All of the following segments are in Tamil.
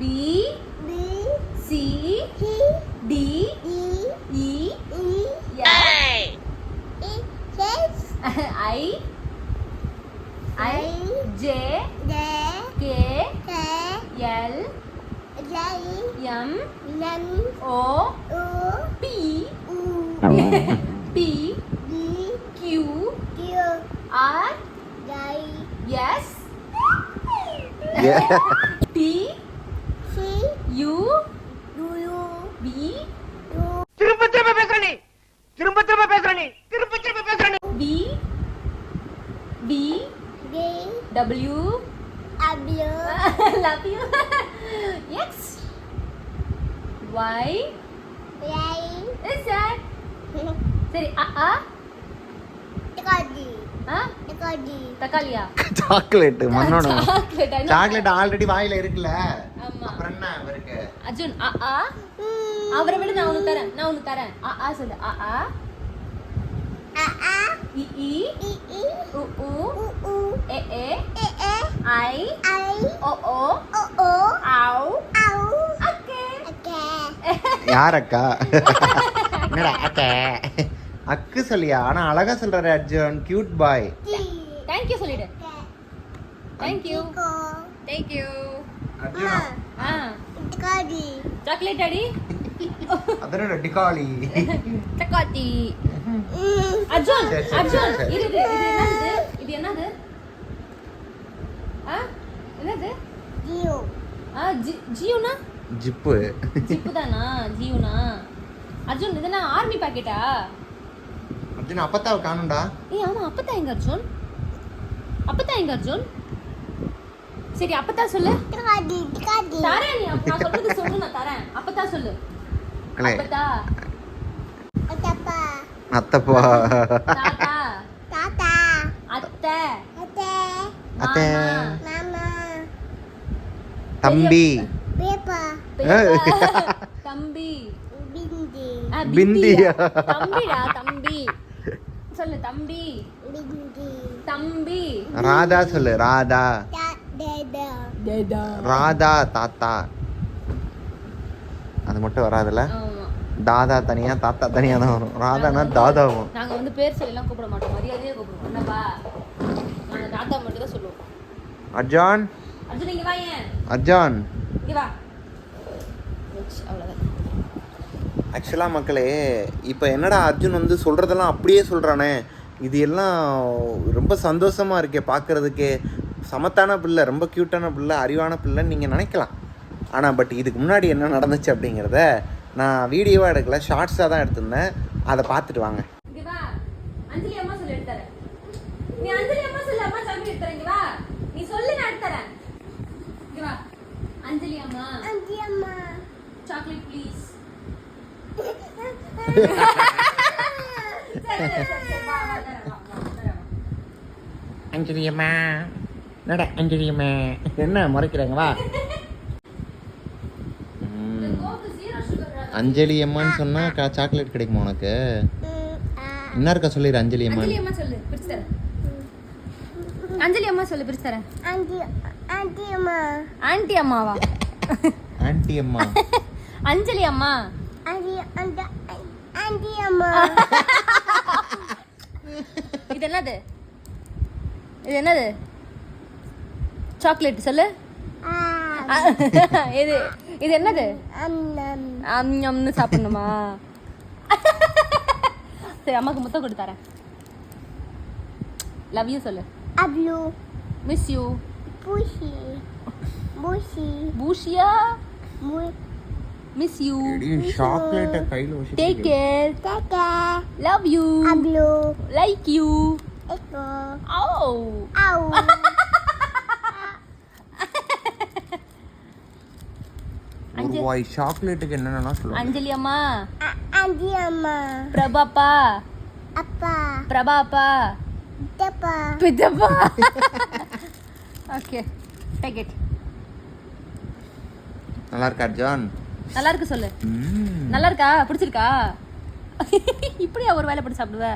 B B C D E E. I I I J K L M O P. P Q R. S Yeah. திரும்ப திரும்ப பேசுற நீ. திரும்ப திரும்ப பேசுற நீ. B B W W. Love you. X Y Y. Sir சரி அ ஆ Tekadi ஆ தக்காளியா? சாக்லேட் மண்ணோட சாக்லேட் சாக்லேட் ஆல்ரெடி வாயில இருக்குல்ல. ஆமா. அப்புறம் என்ன அர்ஜுன் அ ஆ அவரை விட நான் உனக்கு தரேன் நான் உனக்கு தரேன். அ ஆ சொல்லு. ஆ A இ இ. உ உ. எ ஏ E ஐ. ஓ ஓ. O O ஆவ். யார் அக்கா. என்னடா அக்கா? அக்கு சொல்லியா? ஆனா அழகா சொல்றாரு Arjun. Cute boy thank you சொல்லிடு. Thank you thank you Arjun? Ah. Chocolate அடி. அதனோட டிகாலி Mm அர்ஜுன் அர்ஜுன் இது என்னது இது என்னது ஆ என்னது Dio ஆ ஜி ஜியோனா ஜிப்பு ஜிப்பு தானா ஜியோனா அர்ஜுன் இது என்ன ஆர்மி பாக்கெட்டா அர்ஜுன் அப்பத்தாவை காணும்டா ஏய் ஆமா அப்பத்தா எங்க அர்ஜுன் அப்பத்தா எங்க அர்ஜுன் சரி அப்பத்தா சொல்லு தரேன் நீ அப்ப நான் சொல்றது சொல்லு நான் தரேன் அப்பத்தா சொல்லு கிளே அப்பத்தா. Atapa அத்தப்பா. அத்தை. தம்பி. தம்பி. பிந்தியா? தம்பி. சொல்லு தம்பி. Bindi தம்பி. ராதா சொல்லு ராதா. ராதா தாத்தா. அது மட்டும் வராதுல்ல? தாதா தனியா தாத்தா தனியா தான் வரும். ராதானா தாதாவும் நாங்க வந்து பேர் சொல்லி எல்லாம் கூப்பிட மாட்டோம். மரியாதையே கூப்பிடுவோம். என்னப்பா? நாங்க தாத்தா மட்டும் தான் சொல்லுவோம். அர்ஜான்? அர்ஜுன் இங்க வா ஏன்? அர்ஜான்? இங்க வா. அவ்வளவுதான். ஆக்சுவலாக மக்களே இப்போ என்னடா அர்ஜுன் வந்து சொல்கிறதெல்லாம் அப்படியே சொல்கிறானே இது எல்லாம் ரொம்ப சந்தோஷமாக இருக்கே பார்க்குறதுக்கே சமத்தான பிள்ளை ரொம்ப க்யூட்டான பிள்ளை அறிவான பிள்ளைன்னு நீங்கள் நினைக்கலாம். ஆனால் பட் இதுக்கு முன்னாடி என்ன நடந்துச்சு அப்படிங்கிறத நான் வீடியோவாக எடுக்கல ஷார்ட்ஸாக தான் எடுத்திருந்தேன். அதை பார்த்துட்டு வாங்க. இங்க வா அஞ்சலி அம்மா சொல்லி எடுத்துறேன். நீ அஞ்சலி அம்மா சொல்லு அம்மா சாக்லேட் எடுத்துறேன் இங்க வா நீ சொல்லு நான் எடுத்துறேன். இங்க வா அஞ்சலி அம்மா. Auntie Amma சாக்லேட் ப்ளீஸ் சரி சரி சரி சரி வா வா தரேன் வா வா தரேன் வா. அஞ்சலியம்மா என்னடா அஞ்சலியம்மா என்ன முறைக்கிறாங்க வா இந்த கோக்கு ஜீரோ சுகர் அஞ்சலி அம்மான்னு சொன்னால் சாக்லேட் கிடைக்குமா உனக்கு? என்ன இருக்கா சொல்லிடு அஞ்சலி அம்மா அஞ்சலி அம்மா சொல்லு பிரிச்சு தரேன். அஞ்சலி அம்மா சொல்லு பிரிச்சு தரேன். ஆன்ட்டி அம்மாவா? ஆன்டி அம்மா. அஞ்சலி அம்மா. இது என்னது இது என்னது சாக்லேட் சொல்லு. இது இது என்னது? அம்னு சாப்பிடணுமா? சரி அம்மாக்கு முத்தம் கொடுத்து தரேன். லவ் யூ சொல்லு. Ablu miss you Pushi Bushi பூஷியா மிஸ் யூ சாக்லேட்டை கையில் take care Tata love you Ablu like you Eko ஓ ரூபாய் சாக்லேட்டுக்கு என்னென்னலாம் சொல்லுவாங்க? அஞ்சலி அம்மா. Auntie Amma பிரபாப்பா. Apa பிரபாப்பா. Tapa பிதப்பா ஓகே டேக் இட் நல்லா இருக்கா ஜான் நல்லா இருக்கு சொல்லு. நல்லா இருக்கா பிடிச்சிருக்கா? இப்படியா ஒரு வேலை போட்டு சாப்பிடுவ?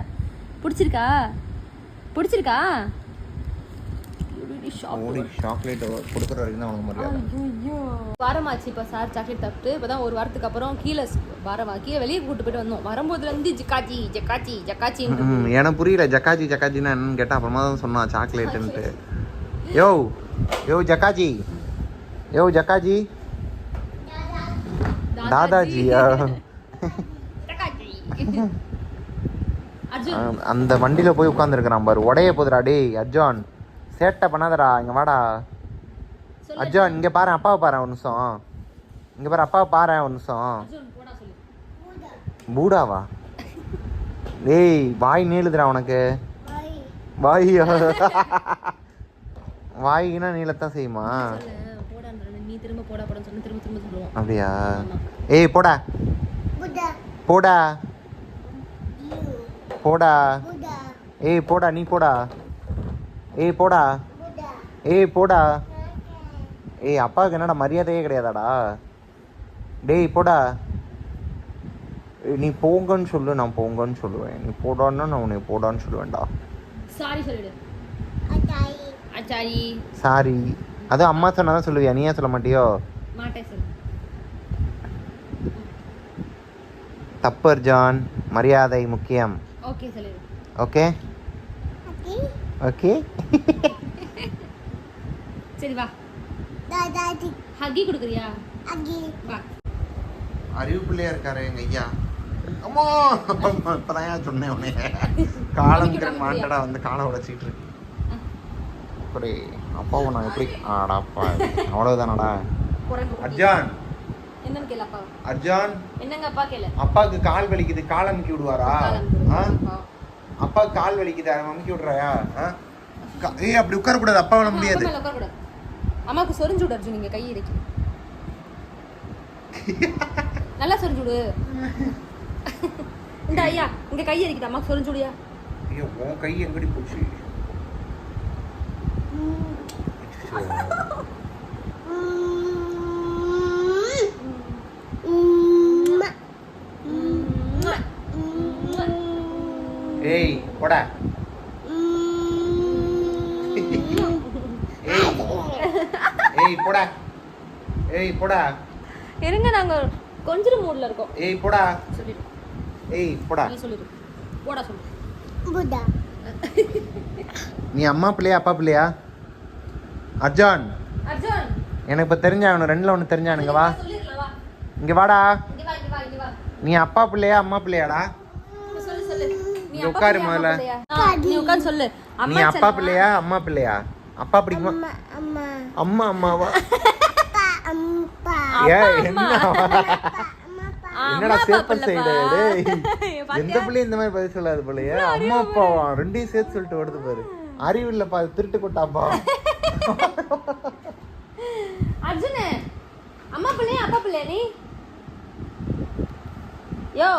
பிடிச்சிருக்கா? பிடிச்சிருக்கா? ஓடி சாக்லேட் கொடுக்குற வரைக்கும் தான் உனக்கு மரியாதை வாரமாச்சு இப்போ சார் சாக்லேட் சாப்பிட்டு இப்போ தான் ஒரு வாரத்துக்கு அப்புறம் கீழே வாரமா கீழே வெளியே கூட்டு போயிட்டு வந்தோம். வரும்போதுலேருந்து ஜக்காச்சி ஜக்காச்சி ஜக்காச்சி ம், எனக்கு புரியல ஜக்காஜி ஜக்காஜின்னா என்னன்னு கேட்டா அப்புறமா தான் சொன்னான் சாக்லேட்டுன்ட்டு யோ யோ ஜக்காஜி. யோ ஜக்காஜி. தாதாஜியா? ஜக்காச்சி அஹ், அந்த வண்டியில போய் உட்காந்துருக்கிறான் பாரு. உடைய போதுடா டேய் அர்ஜான் சேட்டை பண்ணாதடா இங்க வாடா. அர்ஜான் இங்க பாரு அப்பாவை பாரு ஒரு நிமிஷம். இங்க பாரு அப்பாவை பாரு ஒரு நிமிஷம். அர்ஜுன் போடா சொல்லு. பூடாவா? டேய் வாய் நீளுதுடா உனக்கு. வாய். வாய்னா நீளத்தான் செய்யுமா? சொல்லு போடான்ற நீ திரும்ப போடா போடான்னு சொன்னா திரும்ப திரும்ப சொல்லுவோம். அப்படியா. ஏய் போடா. போடா. போடா. ஏய் போடா நீ போடா. ஏய் போடா. ஏய் போடா. ஏய் அப்பாவுக்கு என்னடா மரியாதையே கிடையாதாடா? டேய் போடா. நீ போங்கன்னு சொல்லு நான் போங்கன்னு சொல்லுவேன். நீ போடான்னா நான் உன்னை போடான்னு சொல்லுவேன்டா. சாரி சொல்லிடு. அச்சாரி சாரி அதுவும் அம்மா சொன்னாதான் சொல்லுவியா? நீ ஏன் சொல்ல மாட்டியோ? மாட்டேன் சொல்லு. தப்பு அர்ஜான். மரியாதை முக்கியம். Okay okay. ஓகே சரி வா. ஹக்கி கொடுக்குறியா. வா. அறிவு பிள்ளையா இருக்காரு எங்க ஐயா. அம்மா இப்பதான் ஏன் சொன்னேன் உன்னைய. காலங்கிற மாண்டடா வந்து காலை உடைச்சிட்டு இருக்கு. அப்படி அப்பாவை நான் எப்படி ஆடாப்பா அவ்வளவுதானடா. அர்ஜான். என்னன்னு கேளு அப்பா. அர்ஜான். என்னங்க அப்பா கேளு? அப்பாவுக்கு கால் வலிக்குது கால் அமுக்கி விடுவாரா? காலம்? அப்பா. கால் வலிக்குது அதை அமுக்கி விடுறாயா? ஏய் அப்படி உட்கார கூடாது அப்பாவால அம்மா, முடியாது. அப்பா மேல உட்காரக்கூடாது. அம்மாவுக்கு சொரிஞ்சு விடு அர்ஜுன் நீங்க கை இறக்கி. நல்லா சொரிஞ்சு விடு. இந்த ஐயா இங்க கை இறக்கிட்டு அம்மாக்கு சொரிஞ்சு விடியா. ஐயோ உன் கை எங்கடி போச்சு? Mm. போடா. ஏய். ஏய் போடா. ஏய் போடா. இருங்க நாங்க கொஞ்சம் மூட்ல இருக்கோம். ஏய் போடா. சொல்லிடு. ஏய் போடா. நீ சொல்லிடு. போடா சொல்லு. Buddha. நீ அம்மா பிள்ளையா அப்பா பிள்ளையா? அர்ஜான். அர்ஜுன். எனக்கு இப்போ தெரிஞ்சாகணும். ரெண்டுல ஒன்று தெரிஞ்சானுங்க வா. இங்க வாடா. இங்க வா இங்க வா இங்க வா. நீ அப்பா பிள்ளையா அம்மா பிள்ளையாடா இங்க சொல்லு சொல்லு நீ இங்க உட்காரு முதல்ல. நீ உட்கார்ந்து சொல்லு. நீ அப்பா? பிள்ளையா அம்மா பிள்ளையா? அப்பா பிடிக்குமா? Amma, amma. அம்மா அம்மாவா. என்ன என்னடா? சேப்பல். சைடு? எந்த பிள்ளையும் இந்த மாதிரி பதில் சொல்லாது போலயே அம்மா அப்பாவா? ரெண்டையும் சேர்த்து சொல்லிட்டு வருது பாரு. அறிவு இல்லப்பா திருட்டு கொட்டாப்பா அர்ஜுனு அம்மா பிள்ளையா அப்பா பிள்ளையா நீ? யோ.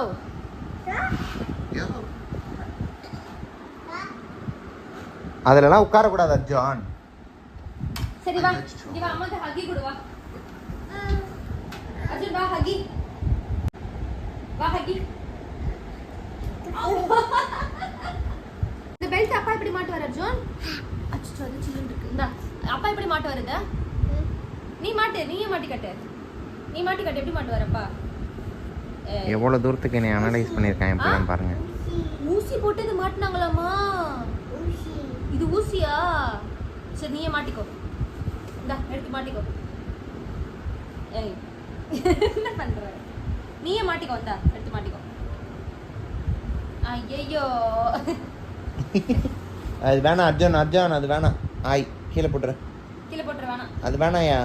அதுலலாம் உட்காரக்கூடாது அர்ஜான். சரி வா. இங்க வா. அம்மாக்கு ஹக்கி கொடு வா. அர்ஜுன் வா ஹக்கி வா ஹக்கி இந்த பெல்ட் அப்பா எப்படி மாட்டுவார் அர்ஜுன்? அச்சோ அது சில்லுன்னு இருக்கு. இந்தா அப்பா எப்படி மாட்டுவார் இத நீ மாட்டு நீயே மாட்டி கட்டு. நீ மாட்டி கட்டு எப்படி மாட்டுவார் அப்பா? ஏய், எவ்வளவு தூரத்துக்கு என்னை அனலைஸ் பண்ணியிருக்கேன் என் பாருங்க. ஊசி போட்டு இது மாட்டினாங்களாமா. இது ஊசியா? சரி நீயே மாட்டிக்கோ. இந்தா எடுத்து மாட்டிக்கோ. ஏய் என்ன பண்ற? நீயே மாட்டிக்கோ இந்தா எடுத்து மாட்டிக்கோ. ஐயோ அது வேணாம் அர்ஜுன் அர்ஜுன் அது வேணாம். ஆய் கீழே போட்டுரு. கீழே போட்டுற வேணாம். அது வேணாயா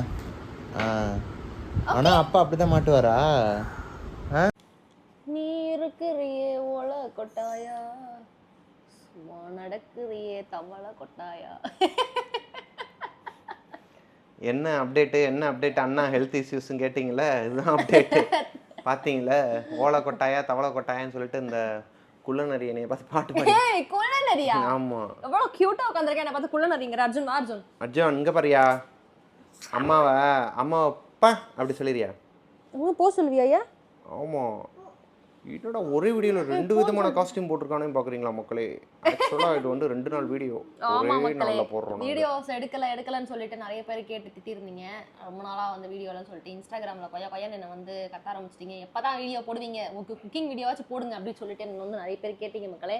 ஆ. ஆனா அப்பா அப்படிதான் மாட்டுவாரா? நீ இருக்கிறியே ஒல கொட்டாயா? சும்மா நடக்குறியே தவள கொட்டாயா? என்ன அப்டேட்டு என்ன அப்டேட் அண்ணா ஹெல்த் இஷ்யூஸ்ன்னு கேட்டிங்களே இதுதான் அப்டேட்டு பார்த்தீங்களே ஓலை கொட்டாயா தவளை கொட்டாயான்னு சொல்லிட்டு இந்த குள்ளநரி என்னைய பார்த்து பாட்டு பாடி. ஏய் குள்ள நரியா ஆமாம் எவ்வளவு கியூட்டா உட்காந்துருக்கேன் என்ன பார்த்து குள்ள நரிங்கிற அர்ஜுன் அர்ஜுன். அர்ஜுன் இங்கே பாரியா அம்மாவை அம்மாவை அப்பா அப்படி சொல்லிடுறியா? உங்க போ சொல்லுவியா ஐயா? ஆமாம் என்னடா ஒரே வீடியோவில் ரெண்டு விதமான காஸ்டியூம் போட்டிருக்கானே பார்க்குறீங்களா மக்களே? ஆக்சுவலாக இது வந்து ரெண்டு நாள் வீடியோ ஒரே நாளில் போடுறோம். வீடியோஸ் எடுக்கல எடுக்கலன்னு சொல்லிட்டு நிறைய பேர் கேட்டு திட்டிருந்தீங்க. ரொம்ப நாளா வந்து வீடியோலாம் சொல்லிட்டு இன்ஸ்டாகிராம்ல கொய்யா கொய்யான்னு என்ன வந்து கத்த ஆரம்பிச்சிட்டீங்க. எப்பதான் வீடியோ போடுவீங்க? உங்களுக்கு குக்கிங் வீடியோவாச்சும் போடுங்க அப்படின்னு சொல்லிட்டு என்ன வந்து நிறைய பேர் கேட்டீங்க மக்களே.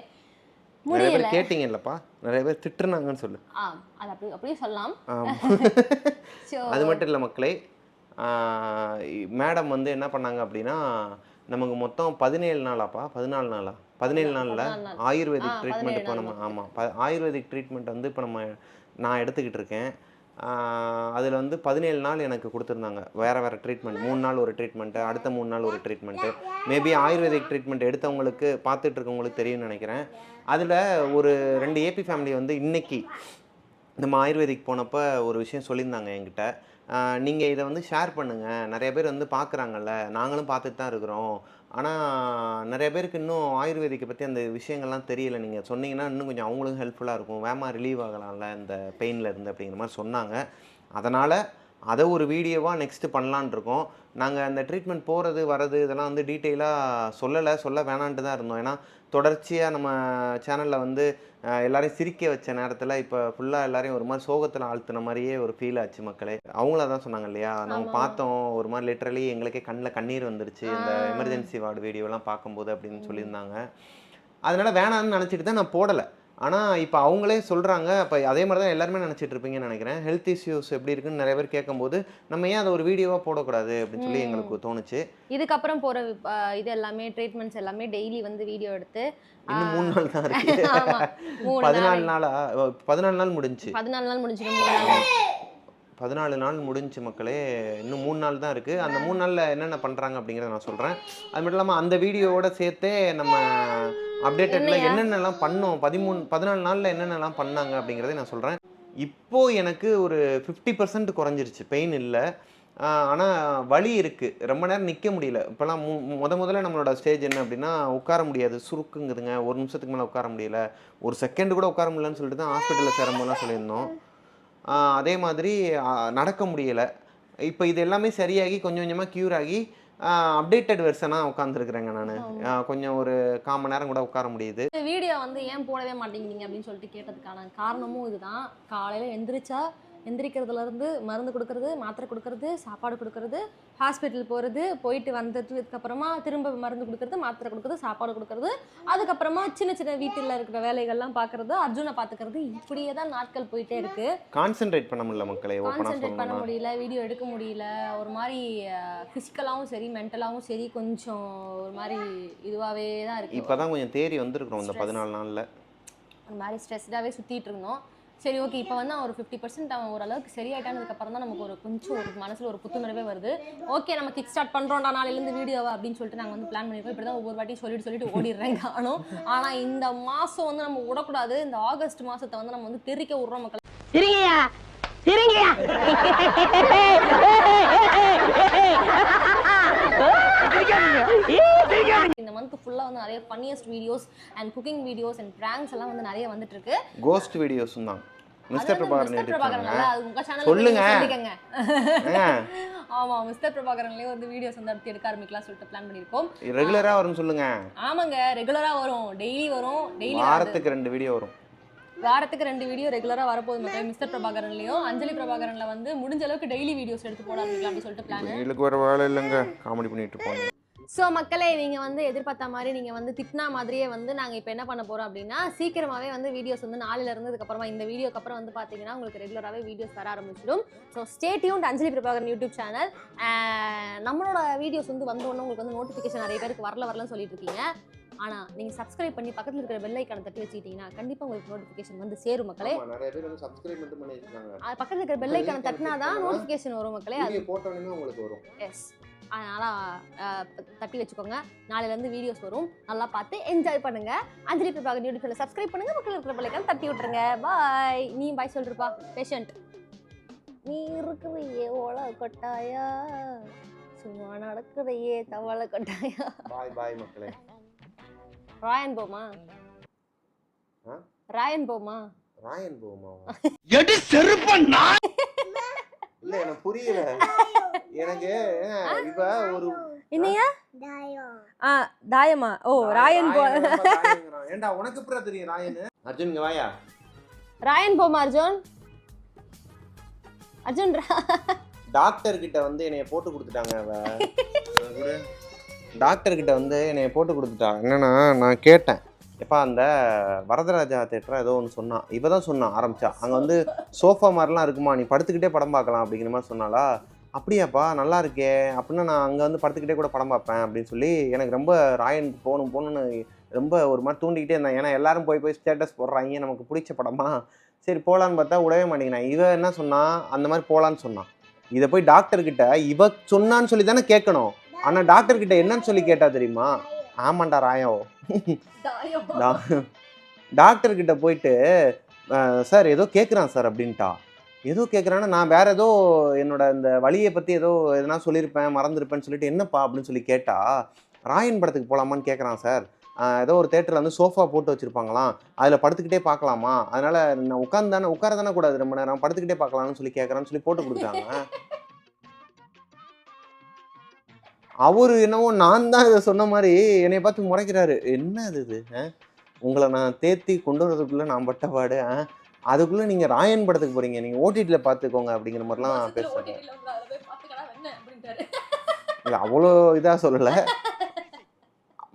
நிறைய பேர் கேட்டீங்க இல்லப்பா நிறைய பேர் திட்டுனாங்கன்னு சொல்லு. ஆ அது அப்படி அப்படியே சொல்லலாம். அது மட்டும் இல்லை மக்களே மேடம் வந்து என்ன பண்ணாங்க அப்படின்னா நமக்கு மொத்தம் பதினேழு நாளாப்பா. பதினாலு நாளா? பதினேழு நாளில். ஆயுர்வேதிக் ட்ரீட்மெண்ட் இப்போ நம்ம ஆமாம் ப ஆயுர்வேதிக் ட்ரீட்மெண்ட் வந்து இப்போ நம்ம நான் எடுத்துக்கிட்டு இருக்கேன். அதில் வந்து பதினேழு நாள் எனக்கு கொடுத்துருந்தாங்க. வேறு வேறு ட்ரீட்மெண்ட் மூணு நாள் ஒரு ட்ரீட்மெண்ட்டு அடுத்த மூணு நாள் ஒரு ட்ரீட்மெண்ட்டு மேபி ஆயுர்வேதிக் ட்ரீட்மெண்ட் எடுத்தவங்களுக்கு பார்த்துட்டு இருக்கவங்களுக்கு தெரியும்னு நினைக்கிறேன். அதில் ஒரு ரெண்டு ஏபி ஃபேமிலி வந்து இன்னைக்கு நம்ம ஆயுர்வேதிக் போனப்போ ஒரு விஷயம் சொல்லியிருந்தாங்க என்கிட்ட. நீங்கள் இதை வந்து ஷேர் பண்ணுங்கள் நிறைய பேர் வந்து பார்க்குறாங்கல்ல. நாங்களும் பார்த்துட்டு தான் இருக்கிறோம். ஆனால் நிறைய பேருக்கு இன்னும் ஆயுர்வேதிக்கை பற்றி அந்த விஷயங்கள்லாம் தெரியல. நீங்கள் சொன்னீங்கன்னா இன்னும் கொஞ்சம் அவங்களுக்கும் ஹெல்ப்ஃபுல்லாக இருக்கும். வேமா ரிலீவ் ஆகலாம்ல இந்த பெயினில் இருந்து அப்படிங்கிற மாதிரி சொன்னாங்க. அதனால் அதை ஒரு வீடியோவாக நெக்ஸ்ட்டு பண்ணலான் இருக்கோம். நாங்கள் அந்த ட்ரீட்மெண்ட் போகிறது வர்றது இதெல்லாம் வந்து டீட்டெயிலாக சொல்லலை. சொல்ல வேணான்ட்டு தான் இருந்தோம். ஏன்னா தொடர்ச்சியாக நம்ம சேனலில் வந்து எல்லாரையும் சிரிக்க வச்ச நேரத்தில் இப்போ ஃபுல்லாக எல்லாரையும் ஒரு மாதிரி சோகத்தில் ஆழ்த்தின மாதிரியே ஒரு ஃபீல் ஆச்சு மக்களே. அவங்கள தான் சொன்னாங்க இல்லையா? நம்ம. பார்த்தோம் ஒரு மாதிரி லிட்ரலி எங்களுக்கே கண்ணில் கண்ணீர் வந்துருச்சு. இந்த. எமர்ஜென்சி வார்டு வீடியோலாம் பார்க்கும்போது அப்படின்னு சொல்லியிருந்தாங்க. அதனால் வேணாம்னு நினச்சிட்டு தான் நான் போடலை. ஆனால் இப்போ அவங்களே சொல்கிறாங்க அப்போ அதே மாதிரி தான் எல்லாருமே நினச்சிட்டு இருப்பீங்கன்னு நினைக்கிறேன். ஹெல்த் இஷ்யூஸ் எப்படி இருக்குன்னு நிறைய பேர் கேட்கும்போது நம்ம ஏன் அதை ஒரு வீடியோவாக போடக்கூடாது அப்படின்னு சொல்லி. எங்களுக்கு தோணுச்சு. இதுக்கப்புறம் போற ஆ, இது எல்லாமே ட்ரீட்மெண்ட்ஸ் எல்லாமே டெய்லி வந்து வீடியோ எடுத்து இன்னும் மூணு நாள் தான் இருக்கு. பதினாலு நாள். பதினாலு நாள் முடிஞ்சு. பதினாலு நாள் முடிஞ்சிடும் பதினாலு நாள் முடிஞ்சு மக்களே இன்னும் மூணு நாள் தான் இருக்குது அந்த மூணு நாளில் என்னென்ன பண்ணுறாங்க அப்படிங்கிறத நான் சொல்கிறேன் அது மட்டும் இல்லாமல் அந்த வீடியோவோட சேர்த்தே நம்ம அப்டேட்டடில்? என்னென்னலாம் பண்ணோம்? பதிமூணு பதினாலு நாளில் என்னென்னலாம் பண்ணாங்க அப்படிங்கிறத நான் சொல்கிறேன் இப்போ எனக்கு ஒரு ஃபிஃப்டி பர்சன்ட் குறைஞ்சிருச்சு. பெயின் இல்லை. ஆனால் வலி இருக்குது ரொம்ப நேரம் நிற்க முடியல. இப்போலாம் மு முத முதல்ல நம்மளோட ஸ்டேஜ் என்ன அப்படின்னா உட்கார முடியாது. சுருக்குங்குதுங்க. ஒரு நிமிஷத்துக்கு மேலே உட்கார முடியல. ஒரு செகண்ட் கூட உட்கார முடியலன்னு சொல்லிட்டு தான் ஹாஸ்பிட்டலில் சேரும்போதெல்லாம் சொல்லியிருந்தோம். அதே மாதிரி நடக்க முடியலை. இப்போ இது எல்லாமே சரியாகி கொஞ்சம் கொஞ்சமாக க்யூர் ஆகி அப்டேட்டட் வெர்ஷனாக உட்காந்துருக்குறேங்க நான். கொஞ்சம் ஒரு கால் மணி நேரம் கூட உட்கார முடியுது. வீடியோ வந்து ஏன் போடவே மாட்டேங்கிறீங்க அப்படின்னு சொல்லிட்டு கேட்டதுக்கான காரணமும் இதுதான். காலையில் எந்திரிச்சா எந்திரிக்கிறதுல இருந்து மருந்து கொடுக்கறது மாத்திரை கொடுக்கறது சாப்பாடு கொடுக்கறது ஹாஸ்பிட்டல் போகிறது போயிட்டு வந்ததுக்கு அப்புறமா திரும்ப மருந்து கொடுக்கறது மாத்திரை கொடுக்கறது சாப்பாடு கொடுக்கறது. அதுக்கப்புறமா சின்ன சின்ன வீட்டில் இருக்கிற வேலைகள்லாம் பார்க்கறது அர்ஜுனை பார்த்துக்கிறது. இப்படியே தான் நாட்கள் போயிட்டே இருக்கு. கான்சென்ட்ரேட் பண்ண முடியல மக்களே கான்சென்ட்ரேட் பண்ண முடியல வீடியோ எடுக்க முடியல. ஒரு மாதிரி ஃபிசிக்கலாகவும் சரி மென்டலாகவும் சரி கொஞ்சம் ஒரு மாதிரி இதுவாகவே தான் இருக்கு. இப்போ தான் கொஞ்சம் தேறி வந்திருக்கிறோம் இந்த. பதினாலு நாளில். அந்த மாதிரி ஸ்ட்ரெஸ்டாகவே சுற்றிட்டு இருந்தோம். சரி ஓகே இப்போ வந்து அவன் ஒரு ஃபிஃப்டி பர்சன்ட் அவன் ஓரளவுக்கு சரியாயிட்டானதுக்கு அப்புறம் தான் நமக்கு ஒரு கொஞ்சம் ஒரு மனசில் ஒரு புத்துணர்வே வருது. ஓகே நம்ம கிக் ஸ்டார்ட் பண்ணுறோம்டா நாளையிலேருந்து வீடியோவை அப்படின்னு சொல்லிட்டு நாங்கள் வந்து பிளான் பண்ணியிருக்கோம் இப்படி தான் ஒவ்வொரு வாட்டியும் சொல்லிட்டு சொல்லிட்டு ஓடிடுறேன் காணும். ஆனால் இந்த மாதம் வந்து நம்ம விடக்கூடாது. இந்த ஆகஸ்ட் மாதத்தை வந்து நம்ம வந்து தெறிக்க விட்றோம் மக்கள். சிரிங்கயா சிரிங்கயா இந்த மந்த் ஃபுல்லாக வந்து நிறைய funniest videos and cooking videos and pranks எல்லாம் வந்து நிறைய வந்துட்டு இருக்கு. கோஸ்ட் வீடியோஸும் தான். மிஸ்டர் பிரபாகரன் சொல்லுங்க. ஆமா மிஸ்டர் பிரபாகரன்லயே வந்து வீடியோஸ் வந்து அடுத்து எடுக்க ஆரம்பிக்கலாம் சொல்லிட்டு பிளான் பண்ணியிருக்கோம். ரெகுலராக வரும்னு சொல்லுங்க. ஆமாங்க ரெகுலரா வரும். டெய்லி வரும். டெய்லி வாரத்துக்கு ரெண்டு வீடியோ வரும். வாரத்துக்கு ரெண்டு வீடியோ ரெகுலரா வரப்போகுது மக்களே மிஸ்டர் பிரபாகரன்லயும் அஞ்சலி பிரபாகரன்ல வந்து முடிஞ்ச அளவுக்கு டெய்லி வீடியோஸ் எடுத்து போட ஆரம்பிக்கலாம் அப்படின்னு சொல்லிட்டு பிளான் எங்களுக்கு வேறு வேலை இல்லைங்க. காமெடி பண்ணிட்டு இருப்போம் ஸோ மக்களே நீங்கள் வந்து எதிர்பார்த்த மாதிரி நீங்கள் வந்து திட்டினா மாதிரியே வந்து நாங்கள் இப்போ என்ன பண்ண போகிறோம் அப்படின்னா சீக்கிரமாகவே வந்து வீடியோஸ் வந்து நாளில் இருந்ததுக்கப்புறமா இந்த வீடியோக்கு அப்புறம் வந்து பார்த்தீங்கன்னா உங்களுக்கு ரெகுலராகவே வீடியோஸ் வர ஆரம்பிச்சிடும். So stay tuned Anjali Prabhakaran YouTube channel நம்மளோட வீடியோஸ் வந்து வந்தோடனே உங்களுக்கு வந்து நோட்டிஃபிகேஷன் நிறைய பேருக்கு வரல வரலன்னு சொல்லிட்டு இருக்கீங்க. ஆனால் நீங்கள் சப்ஸ்கிரைப் பண்ணி பக்கத்தில் இருக்கிற பெல் ஐக்கானை தட்டி வச்சுக்கிட்டீங்கன்னா கண்டிப்பாக உங்களுக்கு நோட்டிஃபிகேஷன் வந்து சேரும் மக்களே. நிறைய பேர் வந்து சப்ஸ்கிரைப் மட்டும் பண்ணிருக்காங்க அது பக்கத்தில் இருக்கிற பெல் ஐக்கானை தட்டினா தான் நோட்டிஃபிகேஷன் வரும் மக்களே. அது போட்டோன்னே உங்களுக்கு வரும். எஸ் அதனால் தட்டி வச்சுக்கோங்க. நாளையிலேருந்து வீடியோஸ் வரும். நல்லா பார்த்து என்ஜாய் பண்ணுங்க. Anjali Prabhakar YouTube channel subscribe பண்ணுங்க. மக்கள் இருக்கிற பிள்ளைக்கான தட்டி விட்டுருங்க. பாய் நீ பாய் சொல்றப்பா பேஷண்ட் நீ இருக்கிறையே ஓலை கொட்டாயா சும்மா நடக்கிறையே தவளை கொட்டாயா பாய் பாய் மக்களே. ராயன் போமா? ராயன் போமா? ராயன் போமா எடு செருப்பண்ணா இல்ல எனக்கு புரியல. எனக்கு இப்ப ஒரு என்னையா? தாயம் ஆ தாயமா ஓ ராயன் போ. ஏன்டா உனக்கு எப்படி தெரியும் ராயன்? அர்ஜுன் இங்க வாயா. ராயன் போமா அர்ஜுன். அர்ஜுன் ரா- டாக்டர் கிட்ட வந்து என்னைய போட்டு கொடுத்துட்டாங்க அவ. டாக்டர் கிட்ட வந்து என்னைய போட்டு கொடுத்துட்டா. என்னன்னா நான் கேட்டேன். எப்பா அந்த வரதராஜா தேட்டரா ஏதோ ஒன்று சொன்னான் இவ தான் சொன்னான் ஆரம்பிச்சா. அங்கே வந்து சோஃபா மாதிரிலாம் இருக்குமா? நீ படுத்துக்கிட்டே படம் பார்க்கலாம் அப்படிங்கிற மாதிரி சொன்னாலா அப்படியாப்பா நல்லா இருக்கே. அப்படின்னா நான் அங்கே வந்து படுத்துக்கிட்டே கூட படம் பார்ப்பேன் அப்படின்னு சொல்லி எனக்கு ரொம்ப ராயனுக்கு போகணும் போகணுன்னு ரொம்ப ஒரு மாதிரி தூண்டிக்கிட்டே இருந்தேன். ஏன்னா எல்லாரும் போய் போய் ஸ்டேட்டஸ் போடுறாங்க. நமக்கு பிடிச்ச படமா. சரி போகலான்னு பார்த்தா விடவே மாட்டேங்கிறேன். இவ என்ன சொன்னா? அந்த மாதிரி போகலான்னு சொன்னான். இதை போய் டாக்டர் கிட்ட இவ சொன்னான்னு சொல்லி தானே கேட்கணும். ஆனால் டாக்டர் கிட்ட என்னன்னு சொல்லி கேட்டா தெரியுமா? ஆமாண்டா ராயோ. டா- டாக்டர் கிட்ட போயிட்டு சார் ஏதோ கேட்குறான் சார் அப்படின்ட்டா. ஏதோ கேட்குறான்னா நான் வேற ஏதோ என்னோட இந்த வழியை பற்றி ஏதோ எதனா சொல்லியிருப்பேன் மறந்துருப்பேன்னு சொல்லிட்டு என்னப்பா? அப்படின்னு சொல்லி கேட்டா ராயன் படத்துக்கு போகலாமான்னு கேட்குறான் சார். ஏதோ ஒரு தேட்டரில் வந்து சோஃபா போட்டு வச்சுருப்பாங்களாம். அதில் படுத்துக்கிட்டே பார்க்கலாமா அதனால நான் உட்காந்து தானே உட்கார தானே கூடாது ரொம்ப நேரம். படுத்துக்கிட்டே பார்க்கலாம்னு சொல்லி கேட்குறான்னு சொல்லி போட்டு கொடுத்தாங்க அவர் என்னவோ நான் தான் இதை சொன்ன மாதிரி என்னை பார்த்து முறைக்கிறாரு. என்ன இது? இது உங்களை நான் தேத்தி கொண்டு வர்றதுக்குள்ளே நான் பட்ட பாடு ஆ? அதுக்குள்ள நீங்க ராயன் படத்துக்கு போறீங்க. நீங்க ஓடிடில பாத்துக்கோங்க அப்படிங்கிற மாதிரிலாம் பேசுறாங்க. இல்ல அவ்வளோ இதா சொல்லல.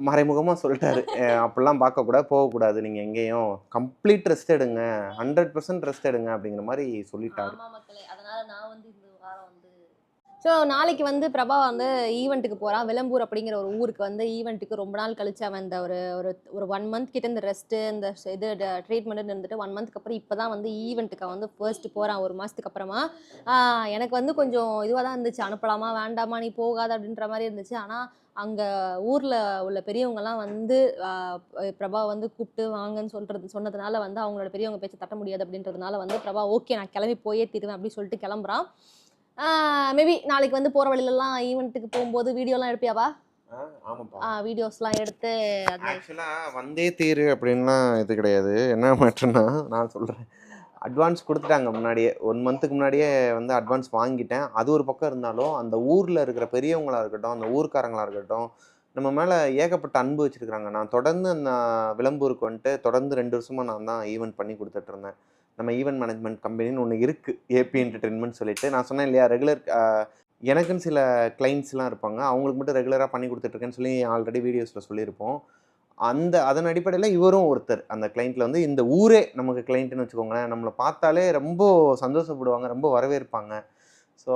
மறைமுகமா சொல்லிட்டாரு. அப்படிலாம் பார்க்கக்கூடாது போகக்கூடாது. நீங்க எங்கேயும் கம்ப்ளீட் ரெஸ்ட் எடுங்க. ஹண்ட்ரட் பர்சன்ட் ரெஸ்ட் எடுங்க அப்படிங்கிற மாதிரி சொல்லிட்டாரு. அதனால நான் வந்து ஸோ நாளைக்கு வந்து பிரபா வந்து ஈவெண்ட்டுக்கு போகிறான் விளம்பூர் அப்படிங்கிற ஒரு ஊருக்கு வந்து ஈவெண்ட்டுக்கு ரொம்ப நாள் கழிச்சு அவன் இந்த ஒரு ஒரு ஒரு ஒன் மந்த் கிட்ட இந்த ரெஸ்ட்டு இந்த இது ட்ரீட்மெண்ட் இருந்துட்டு ஒன் மந்த்க்கு அப்புறம் இப்போ தான் வந்து ஈவெண்ட்டுக்கு வந்து ஃபர்ஸ்ட் போகிறான் ஒரு மாதத்துக்கு அப்புறமா. எனக்கு வந்து கொஞ்சம் இதுவாக தான் இருந்துச்சு. அனுப்பலாமா? வேண்டாமா? நீ போகாத அப்படின்ற மாதிரி இருந்துச்சு. ஆனால் அங்கே ஊரில் உள்ள பெரியவங்கலாம் வந்து பிரபா வந்து கூப்பிட்டு வாங்கன்னு சொல்கிறது சொன்னதுனால வந்து அவங்களோட பெரியவங்க பேச்சை தட்ட முடியாது அப்படின்றதுனால வந்து பிரபா ஓகே நான் கிளம்பி போயே தீருவேன் அப்படின்னு சொல்லிட்டு கிளம்புறான். மேபி நாளைக்கு வந்து போகிற வழியிலலாம் ஈவெண்ட்டுக்கு போகும்போது வீடியோலாம் எடுப்பியாவா? வீடியோஸ்லாம் எடுத்து ஆக்சுவலாக வந்தே தீரு அப்படின்லாம் இது கிடையாது. என்ன மேட்ருன்னா நான் சொல்கிறேன் அட்வான்ஸ் கொடுத்துட்டாங்க முன்னாடியே. ஒன் மந்த்துக்கு முன்னாடியே வந்து அட்வான்ஸ் வாங்கிட்டேன். அது ஒரு பக்கம் இருந்தாலும் அந்த ஊரில் இருக்கிற பெரியவங்களா இருக்கட்டும் அந்த ஊர்க்காரங்களா இருக்கட்டும் நம்ம மேலே ஏகப்பட்ட அன்பு வச்சுருக்காங்க நான் தொடர்ந்து அந்த விளம்பூருக்கு வந்துட்டு தொடர்ந்து ரெண்டு வருஷமாக நான் தான் ஈவெண்ட் பண்ணி கொடுத்துட்டு இருந்தேன். நம்ம ஈவெண்ட் மேனேஜ்மெண்ட் கம்பெனின்னு ஒன்று இருக்குது ஏபி என்டர்டெயின்மெண்ட் சொல்லிட்டு. நான் சொன்னேன் இல்லையா ரெகுலர் எனக்குன்னு சில கிளைண்ட்ஸ்லாம் இருப்பாங்க. அவங்களுக்கு மட்டும் ரெகுலராக பண்ணி கொடுத்துட்ருக்கேன்னு சொல்லி ஆல்ரெடி வீடியோஸில் சொல்லியிருப்போம். அந்த அதன் அடிப்படையில் இவரும் ஒருத்தர். அந்த கிளைண்ட்டில் வந்து இந்த ஊரே நமக்கு கிளைண்ட்டுன்னு வச்சுக்கோங்களேன். நம்மளை பார்த்தாலே ரொம்ப சந்தோஷப்படுவாங்க ரொம்ப வரவேற்பாங்க. ஸோ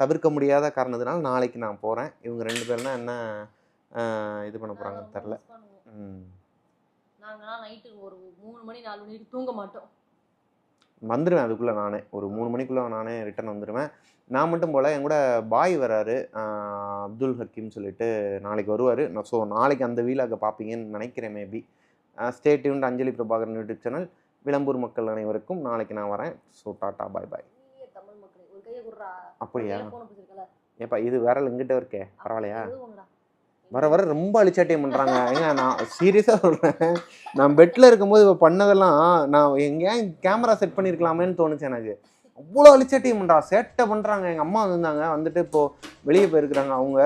தவிர்க்க முடியாத காரணத்தினால நாளைக்கு நான் போகிறேன் இவங்க ரெண்டு பேர்னா என்ன இது பண்ண போகிறாங்கன்னு தெரில ம். நாங்களாம் நைட்டு ஒரு மூணு மணி நாலு மணிக்கு தூங்க மாட்டோம். வந்துடுவேன் அதுக்குள்ளே நானே. ஒரு மூணு மணிக்குள்ளே நானே ரிட்டர்ன் வந்துடுவேன் நான் மட்டும் போல் என் கூட பாய் வராரு. அப்துல் ஹக்கீம் சொல்லிட்டு நாளைக்கு வருவார். நான் ஸோ நாளைக்கு அந்த வீலாக பார்ப்பீங்கன்னு நினைக்கிறேன் maybe stay tuned Anjali Prabhakaran YouTube channel Vilampur மக்கள் அனைவருக்கும் நாளைக்கு நான் வரேன். ஸோ டாட்டா பாய் பாய் அப்படியா? ஏப்பா இது விரல் இங்கிட்ட இருக்கே. பரவாயில்லையா? வர வர ரொம்ப அழிச்சாட்டியம் பண்ணுறாங்க ஏங்க நான் சீரியஸாக சொல்கிறேன் நான் பெட்டில் இருக்கும்போது இப்போ பண்ணதெல்லாம் நான் எங்கேயா கேமரா செட் பண்ணியிருக்கலாமேன்னு தோணுச்சு எனக்கு. அவ்வளோ அழிச்சாட்டியம் பண்ணுறா சேட்டை பண்ணுறாங்க எங்கள் அம்மா வந்திருந்தாங்க. வந்துட்டு இப்போது வெளியே போயிருக்கிறாங்க. அவங்க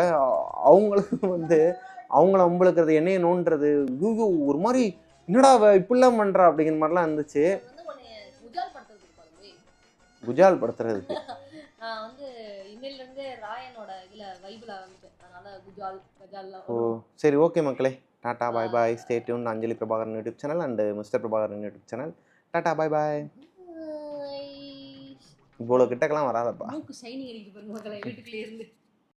அவங்களுக்கு வந்து அவங்கள அம்பளுக்கிறது என்னைய நோன்றது ஐயோ ஒரு மாதிரி என்னடா அவ இப்படிலாம் பண்ணுறா அப்படிங்கிற மாதிரிலாம் இருந்துச்சு. குஜால் படுத்துறதுக்கு. நான் வந்து இமெயில ராயனோட இதில் வைபில் வந்து ஓ சரி ஓகே மக்களே. Tata bye bye stay tuned Anjali Prabhakaran YouTube channel and mister Prabhakaran YouTube channel. Tata bye bye இவ்வளோ கிட்டக்கெல்லாம் வராதப்பா. மூக்கு ஷைனிங் அடிக்குது பாருங்க மக்களை வீட்டுக்குள்ளே இருந்து.